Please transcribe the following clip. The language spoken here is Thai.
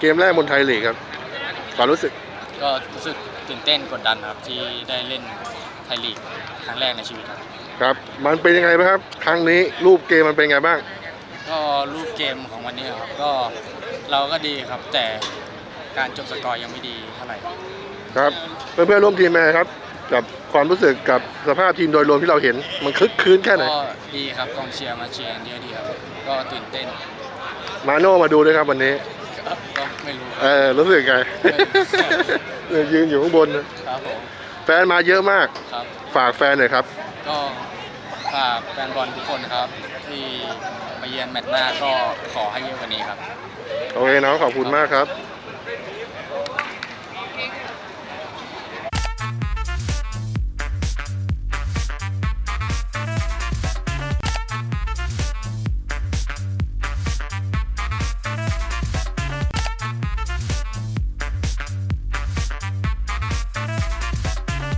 เกมแรกบนไทยลีกครับความรู้สึกก็รู้สึกตื่นเต้นกดดันครับที่ได้เล่นไทยลีกครั้งแรกในชีวิตครับ ครับ มันเป็นยังไงบ้างครับ ครั้งนี้รูปเกมมันเป็นไงบ้าง ก็รูปเกมของวันนี้ครับก็เราก็ดีครับ แต่การจบสกอร์ยังไม่ดีเท่าไหร่ครับเพื่อนเพื่อนๆร่วมทีมเป็นไงครับ กับความรู้สึกกับสภาพทีมโดยรวมที่เราเห็นมันคึกคืนแค่ไหน ก็ดีครับกองเชียร์มาเชียร์กันเยอะดีครับก็ตื่นเต้นมาโน่มาดูด้วยครับวันนี้ครับก็ ไม่รู้คเอรับอรู้สึกไง เนี่ยยืนอยู่ข้างบนนะครับผมแฟนมาเยอะมาก ครับ ฝากแฟนหน่อยครับ ก็ฝากแฟนบอลทุกคนครับ ที่มาเยือนแมตช์หน้าก็ขอให้เยอะกว่านี้ครับ โอเคน้องขอบคุณมากครับ